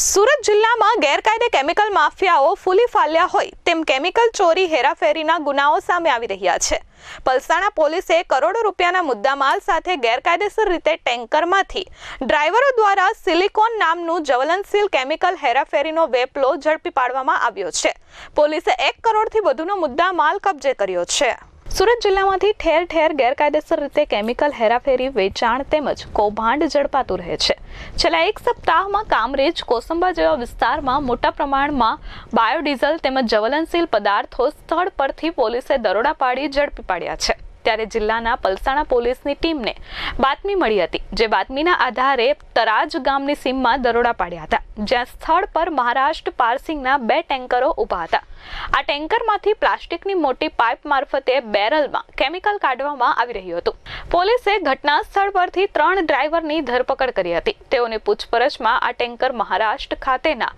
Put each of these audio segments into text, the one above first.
સુરત જિલ્લામાં ગેરકાયદે કેમિકલ માફિયાઓ ફૂલી ફાલ્યા હોય તેમ કેમિકલ ચોરી હેરાફેરીના ગુનાઓ સામે આવી રહ્યા છે. પલસાણા પોલીસે કરોડો રૂપિયાના મુદ્દામાલ સાથે ગેરકાયદેસર રીતે ટેન્કરમાંથી ડ્રાઈવરો દ્વારા સિલિકોન નામનું જ્વલનશીલ કેમિકલ હેરાફેરીનો વેપલો ઝડપી પાડવામાં આવ્યો છે. પોલીસે એક કરોડથી વધુનો મુદ્દામાલ કબજે કર્યો છે. સુરત જિલ્લામાંથી ઠેર ઠેર ગેરકાયદેસર રીતે કેમિકલ હેરાફેરી, વેચાણ તેમજ કૌભાંડ ઝડપાતું રહે છે. છેલ્લા એક સપ્તાહમાં કામરેજ, કોસંબા જેવા વિસ્તારમાં મોટા પ્રમાણમાં બાયોડીઝલ તેમજ જ્વલનશીલ પદાર્થો સ્થળ પરથી પોલીસે દરોડા પાડી ઝડપી પાડ્યા છે. ત્યારે જિલ્લાના પલસાણા પોલીસની ટીમને બાતમી મળી હતી, જે બાતમીના આધારે તરાજ ગામની સીમમાં દરોડા પાડ્યા હતા, જ્યાં સ્થળ પર મહારાષ્ટ્ર પાર્સિંગના બે ટેન્કરો ઊભા હતા. આ ટેન્કરમાંથી પ્લાસ્ટિકની મોટી પાઇપ મારફતે બેરલમાં કેમિકલ કાઢવામાં આવી રહ્યું હતું. પોલીસે ઘટના સ્થળ પરથી ત્રણ ડ્રાઈવરની ધરપકડ કરી હતી. તેઓની પૂછપરછમાં આ ટેન્કર મહારાષ્ટ્ર ખાતેના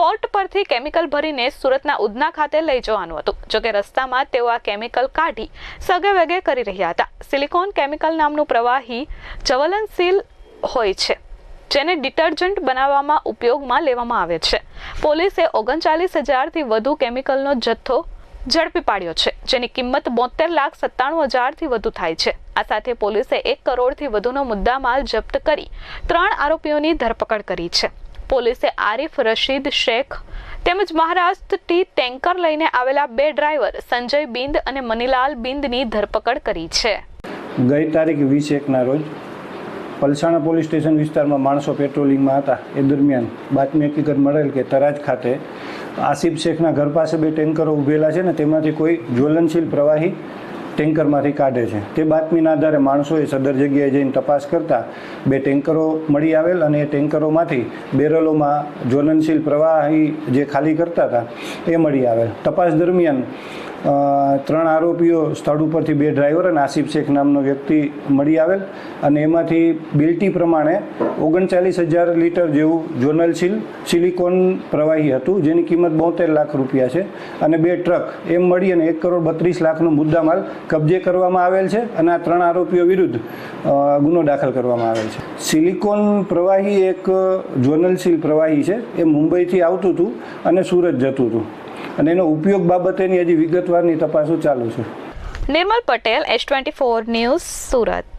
પોર્ટ પરથી કેમિકલ ભરીને સુરતના ઉધના ખાતે લઈ જવાનું હતું, જોકે રસ્તામાં તેઓ આ કેમિકલ કાઢી સગે વેગે કરી રહ્યા હતા. સિલિકોન કેમિકલ નામનું પ્રવાહી જ્વલનશીલ હોય છે, જેને ડિટર્જન્ટ બનાવવામાં ઉપયોગમાં લેવામાં આવે છે. પોલીસે ઓગણચાલીસ હજારથી વધુ કેમિકલનો જથ્થો ઝડપી પાડ્યો છે, જેની કિંમત બોતેર લાખ સત્તાણું હજારથી વધુ થાય છે. આ સાથે પોલીસે એક કરોડથી વધુનો મુદ્દામાલ જપ્ત કરી ત્રણ આરોપીઓની ધરપકડ કરી છે. પોલીસે આરિફ રશીદ શેખ તેમજ મહારાષ્ટ્રથી ટેન્કર લઈને આવેલા બે ડ્રાઈવર સંજય બિંદ અને મનીલાલ બિંદની ધરપકડ કરી છે. ગઈ તારીખ વીસ એકના રોજ પલસાણા પોલીસ સ્ટેશન વિસ્તારમાં માણસો પેટ્રોલિંગમાં હતા. એ દરમિયાન બાતમી હકીકત મળેલ કે તરાજ ખાતે આસિફ શેખના ઘર પાસે બે ટેન્કરો ઊભેલા છે ને તેમાંથી કોઈ જ્વલનશીલ પ્રવાહી ટેન્કરમાંથી કાઢે છે. તે બાતમીના આધારે માણસોએ સદર જગ્યાએ જઈને તપાસ કરતાં બે ટેન્કરો મળી આવેલ અને એ ટેન્કરોમાંથી બેરલોમાં જ્વલનશીલ પ્રવાહી જે ખાલી કરતા હતા, એ મળી આવેલ. તપાસ દરમિયાન ત્રણ આરોપીઓ સ્થળ ઉપરથી બે ડ્રાઈવર અને આસિફ શેખ નામનો વ્યક્તિ મળી આવેલ અને એમાંથી બિલ્ટી પ્રમાણે ઓગણચાલીસ હજાર લીટર જેવું જ્વલનશીલ સિલિકોન પ્રવાહી હતું, જેની કિંમત બોતેર લાખ રૂપિયા છે અને બે ટ્રક, એમ મળી અને એક કરોડ બત્રીસ લાખનો મુદ્દામાલ કબજે કરવામાં આવેલ છે અને આ ત્રણ આરોપીઓ વિરુદ્ધ ગુનો દાખલ કરવામાં આવેલ છે. સિલિકોન પ્રવાહી એક જ્વલનશીલ પ્રવાહી છે, એ મુંબઈથી આવતું હતું અને સુરત જતું હતું. અને એનો ઉપયોગ બાબતેની હજી વિગતવારની તપાસો ચાલુ છે. Nirmal Patel S twenty four news Surat.